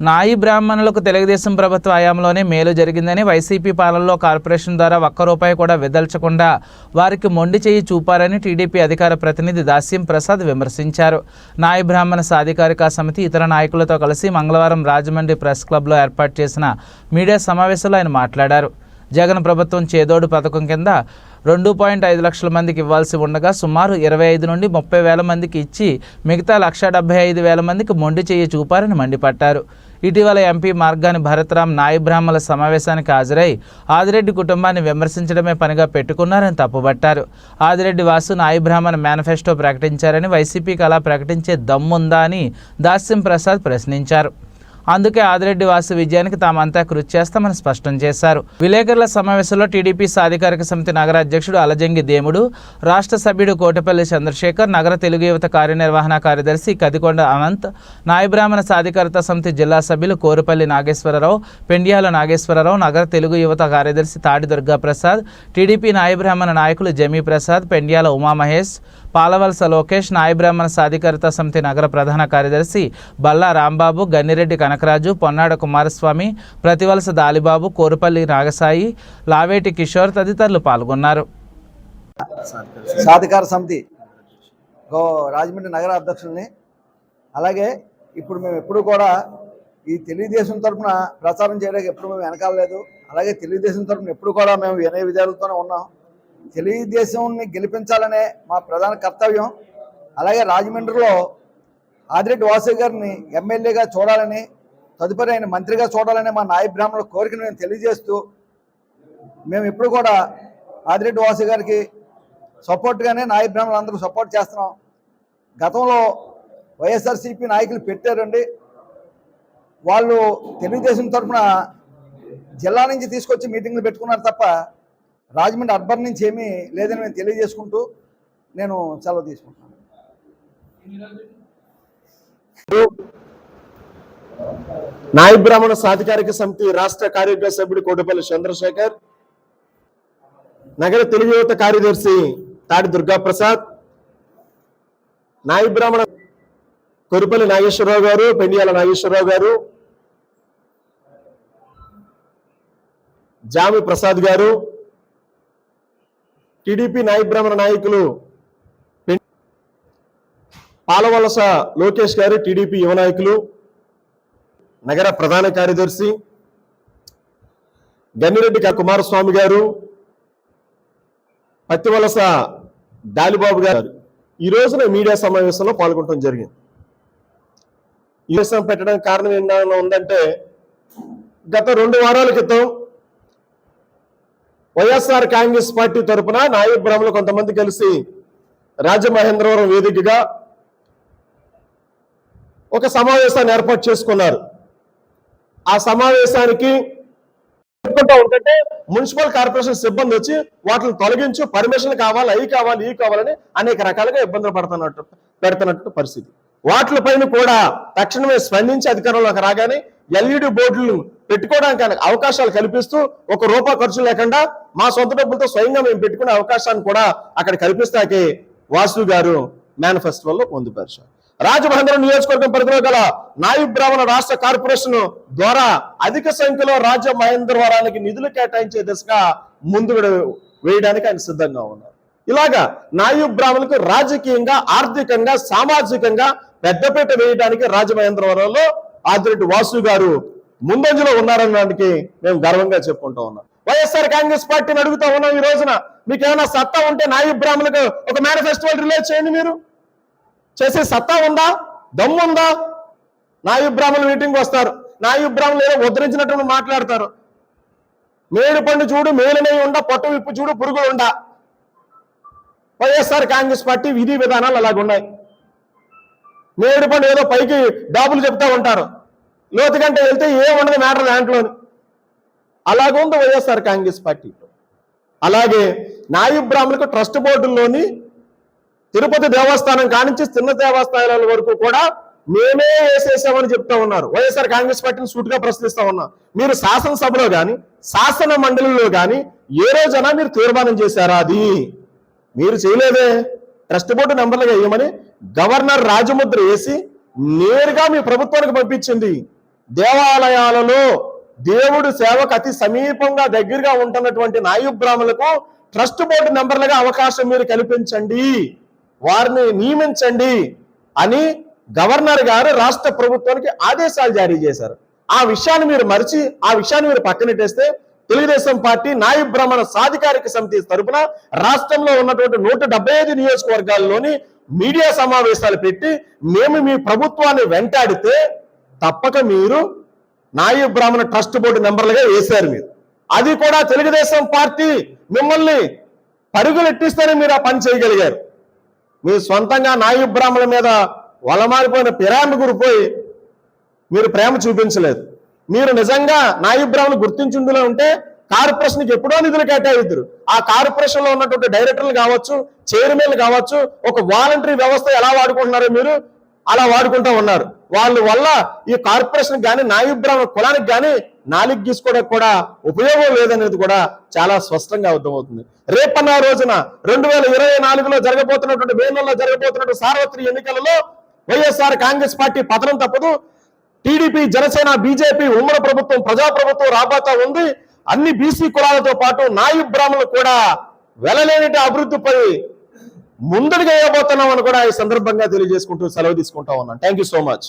నాయి బ్రాహ్మణులకు తెలుగుదేశం ప్రభుత్వ హయాంలోనే మేలు జరిగిందని వైసీపీ పాలనలో కార్పొరేషన్ ద్వారా ఒక్క రూపాయి కూడా వెదల్చకుండా వారికి మొండి చేయి చూపారని టీడీపీ అధికార ప్రతినిధి దాస్యం ప్రసాద్ విమర్శించారు. నాయి బ్రాహ్మణ సాధికారిక సమితి ఇతర నాయకులతో కలిసి మంగళవారం రాజమండ్రి ప్రెస్ క్లబ్లో ఏర్పాటు చేసిన మీడియా సమావేశంలో ఆయన మాట్లాడారు. జగన్ ప్రభుత్వం చేదోడు పథకం కింద రెండు పాయింట్ ఐదు లక్షల మందికి ఇవ్వాల్సి ఉండగా సుమారు ఇరవై ఐదు నుండి ముప్పై వేల మందికి ఇచ్చి మిగతా లక్ష డెబ్బై ఐదు వేల మందికి మొండి చేయి చూపారని మండిపడ్డారు. ఇటీవల ఎంపీ మార్గాని భరత్రామ్ నాయి బ్రాహ్మల సమావేశానికి హాజరై ఆదిరెడ్డి కుటుంబాన్ని విమర్శించడమే పనిగా పెట్టుకున్నారని తప్పుబట్టారు. ఆదిరెడ్డి వాసు నాయి బ్రాహ్మణ మేనిఫెస్టో ప్రకటించారని వైసీపీకి అలా ప్రకటించే దమ్ముందా అని దాస్యం ప్రసాద్ ప్రశ్నించారు. అందుకే ఆదిరెడ్డి వాసు విజయానికి తామంతా కృషి చేస్తామని స్పష్టం చేశారు. విలేకరుల సమావేశంలో టీడీపీ సాధికారిక సమితి నగర అధ్యక్షుడు అలజంగి దేముడు రాష్ట్ర సభ్యుడు కోటపల్లి చంద్రశేఖర్ నగర తెలుగు యువత కార్యనిర్వహణ కార్యదర్శి కదికొండ అనంత్ నాయబ్రాహ్మణ సాధికారత సమితి జిల్లా సభ్యులు కోరుపల్లి నాగేశ్వరరావు పెండియాల నాగేశ్వరరావు నగర తెలుగు యువత కార్యదర్శి తాడి దుర్గా ప్రసాద్ టీడీపీ నాయబ్రాహ్మణ నాయకులు జమీ ప్రసాద్ పెండియాల ఉమామహేష్ పాలవలస లోకేష్ నాయబ్రాహ్మణ సాధికారత సమితి నగర ప్రధాన కార్యదర్శి బల్లా రాంబాబు గన్నిరెడ్డి కనకరాజు పొన్నాడ కుమారస్వామి ప్రతివలస దాలిబాబు కోరుపల్లి నాగసాయి లావేటి కిషోర్ తదితరులు పాల్గొన్నారు. సాధికార సమితి గో రాజమండ్రి నగర అధ్యక్షుల్ని. అలాగే ఇప్పుడు మేము ఎప్పుడు కూడా ఈ తెలుగుదేశం తరఫున ప్రచారం చేయడానికి ఎప్పుడు మేము వెనకాలలేదు అలాగే తెలుగుదేశం తరఫున ఎప్పుడు కూడా మేము వినయ విధాలతోనే ఉన్నాం. తెలుగుదేశంని గెలిపించాలనే మా ప్రధాన కర్తవ్యం. అలాగే రాజమండ్రిలో ఆదిరెడ్డి వాసు గారిని ఎమ్మెల్యేగా చూడాలని తదుపరి ఆయన మంత్రిగా చూడాలనే మా నాయ బ్రాహ్మణుల కోరికను మేము తెలియజేస్తూ మేము ఇప్పుడు కూడా ఆదిరెడ్డి వాసు గారికి సపోర్ట్గానే నాయ బ్రాహ్మణులు అందరూ సపోర్ట్ చేస్తున్నాం. గతంలో వైఎస్ఆర్సీపీ నాయకులు పెట్టారండి. వాళ్ళు తెలుగుదేశం తరఫున జిల్లా నుంచి తీసుకొచ్చి మీటింగ్లు పెట్టుకున్నారు తప్ప రాజమండ్రి అర్బన్ నుంచి ఏమీ లేదని నేను తెలియజేసుకుంటూ నేను సెలవు తీసుకుంటున్నాను. నాయ బ్రాహ్మణ సాధికారిక సమితి రాష్ట్ర కార్యవర్గ సభ్యుడు కోటపల్లి చంద్రశేఖర్ నగర తెలుగు యువత కార్యదర్శి తాడి దుర్గా ప్రసాద్ నాయ బ్రాహ్మణ కొరుపల్లి నాగేశ్వరరావు గారు పెండియాల నాగేశ్వరరావు గారు జామి ప్రసాద్ గారు టీడీపీ నాయ బ్రాహ్మణ నాయకులు పాలవలస లోకేష్ గారు టీడీపీ యువ నాయకులు నగర ప్రధాన కార్యదర్శి గన్నిరెడ్డి క- కుమారస్వామి గారు పత్తివలస దాలిబాబు గారు. ఈ రోజున మీడియా సమావేశంలో పాల్గొనడం జరిగింది. ఈ విషయం పెట్టడానికి కారణం ఏంటన్నా ఉందంటే గత రెండు వారాల క్రితం వైఎస్ఆర్ కాంగ్రెస్ పార్టీ తరఫున నాయక బ్రహ్మలు కొంతమంది కలిసి రాజమహేంద్రవరం వేదికగా ఒక సమావేశాన్ని ఏర్పాటు చేసుకున్నారు. ఆ సమావేశానికి చెప్పుకుంటా ఉంటుంటే మున్సిపల్ కార్పొరేషన్ సిబ్బంది వచ్చి వాటిని తొలగించు పర్మిషన్ కావాలి అవి కావాలి ఇవి కావాలని అనేక రకాలుగా ఇబ్బందులు పడుతున్నట్టు పెడుతున్నట్టు పరిస్థితి. వాటిపైన కూడా తక్షణమే స్పందించి అధికారంలోకి రాగానే ఎల్ఈడి బోర్డులు పెట్టుకోవడానికి అవకాశాలు కల్పిస్తూ ఒక రూపాయి ఖర్చు లేకుండా మా సొంత డబ్బులతో స్వయంగా మేము పెట్టుకునే అవకాశాన్ని కూడా అక్కడ కల్పిస్తాకే వాసు గారు మేనిఫెస్టోల్లో పొందుపరిచారు. రాజమహేంద్రం నియోజకవర్గం పరిధిలో గల నాయి బ్రాహ్మణ రాష్ట్ర కార్పొరేషన్ ద్వారా అధిక సంఖ్యలో రాజమహేంద్రవరానికి నిధులు కేటాయించే దిశగా ముందు వేయడానికి ఆయన సిద్ధంగా ఉన్నారు. ఇలాగా నాయు బ్రాహ్మణులకు రాజకీయంగా ఆర్థికంగా సామాజికంగా పెద్దపీట వేయడానికి రాజమహేంద్రవరంలో ఆదిరెడ్డి వాసు గారు ముందంజలో ఉన్నారనడానికి మేము గర్వంగా చెప్పుకుంటా ఉన్నాం. వైఎస్ఆర్ కాంగ్రెస్ పార్టీని అడుగుతా ఉన్నాం ఈ రోజున. మీకు ఏమైనా సత్తా ఉంటే నాయు బ్రాహ్మణులకు ఒక మేనిఫెస్టో రిలీజ్ చేయండి మీరు. చేసే సత్తా ఉందా? దమ్ము ఉందా? నాయు బ్రాహ్మణులు మీటింగ్ వస్తారు. నాయు బ్రాహ్మణులు ఏదో ఉద్ధరించినట్టు మాట్లాడతారు. మేలు పండు చూడు మేలునై ఉండ పొట్టు విప్పు చూడు పురుగులు ఉండ. వైఎస్ఆర్ కాంగ్రెస్ పార్టీ విధి విధానాలు అలాగున్నాయి. మేడు పండు ఏదో పైకి డాబులు చెప్తా ఉంటారు. లోతుకంటే వెళ్తే ఏముండదు మ్యాటర్ దాంట్లో అలాగే ఉంది వైఎస్ఆర్ కాంగ్రెస్ పార్టీ. అలాగే నాయు బ్రాహ్మణులకు ట్రస్ట్ బోర్డుల్లోని తిరుపతి దేవస్థానం కానించి చిన్న దేవస్థానాల వరకు కూడా మేమే వేసేసామని చెప్తా ఉన్నారు. వైఎస్ఆర్ కాంగ్రెస్ పార్టీని సూటిగా ప్రశ్నిస్తా ఉన్నా. మీరు శాసనసభలో గాని శాసన మండలిలో గాని ఏ రోజైనా మీరు తీర్మానం చేశారా అది? మీరు చేయలేదే. ట్రస్ట్ బోర్డు నెంబర్లుగా వేయమని గవర్నర్ రాజముద్ర వేసి నేరుగా మీ ప్రభుత్వానికి పంపించింది. దేవాలయాలలో దేవుడు సేవకు అతి సమీపంగా దగ్గరగా ఉంటున్నటువంటి నాయు బ్రాహ్మణులకు ట్రస్ట్ బోర్డు నెంబర్లుగా అవకాశం మీరు కల్పించండి. వారిని నియమించండి అని గవర్నర్ గారు రాష్ట్ర ప్రభుత్వానికి ఆదేశాలు జారీ చేశారు. ఆ విషయాన్ని మీరు మరిచి ఆ విషయాన్ని మీరు పక్కనెట్టేస్తే తెలుగుదేశం పార్టీ నాయ భ్రమణ సాధికారిక సమితి తరపున రాష్ట్రంలో ఉన్నటువంటి నూట డెబ్బై ఐదు నియోజకవర్గాల్లోని మీడియా సమావేశాలు పెట్టి మేము మీ ప్రభుత్వాన్ని వెంటాడితే తప్పక మీరు నాయ బ్రాహ్మణ ట్రస్ట్ బోర్డు మెంబర్లుగా వేశారు మీరు. అది కూడా తెలుగుదేశం పార్టీ మిమ్మల్ని పరుగులు ఎట్టిస్తేనే మీరు ఆ పని చేయగలిగారు. మీ సొంతంగా నాయు బ్రాహ్మణుల మీద వలమారిపోయిన పిరామి గురిపోయి మీరు ప్రేమ చూపించలేదు. మీరు నిజంగా నాయు బ్రాహ్మణులు గుర్తించుండులో ఉంటే కార్పొరేషన్కి ఎప్పుడో నిధులు కేటాయిద్దరు. ఆ కార్పొరేషన్లో ఉన్నటువంటి డైరెక్టర్లు కావచ్చు చైర్మన్లు కావచ్చు ఒక వాలంటరీ వ్యవస్థ ఎలా వాడుకుంటున్నారో మీరు అలా వాడుకుంటూ ఉన్నారు. వాళ్ళ వల్ల ఈ కార్పొరేషన్ కానీ నాయుబ్రాహ్మణ కులానికి కానీ నాలుగు గీసుకోవడానికి కూడా ఉపయోగం లేదనేది కూడా చాలా స్పష్టంగా అర్థమవుతుంది. రేపన్న రోజున రెండు వేల ఇరవై నాలుగులో జరగబోతున్నటువంటి మే నెలలో జరగబోతున్నటువంటి సార్వత్రిక ఎన్నికలలో వైఎస్ఆర్ కాంగ్రెస్ పార్టీ పతనం తప్పదు. టీడీపీ జనసేన బీజేపీ ఉమ్మడి ప్రభుత్వం ప్రజా ప్రభుత్వం రాబోతా ఉంది. అన్ని బీసీ కులాలతో పాటు నాయు బ్రాహ్మణులు కూడా వెలలేనిటి అభివృద్ధిపై ముందడుగా వేయబోతున్నాం అని కూడా ఈ సందర్భంగా తెలియజేసుకుంటూ సెలవు తీసుకుంటా ఉన్నాను. Thank you so much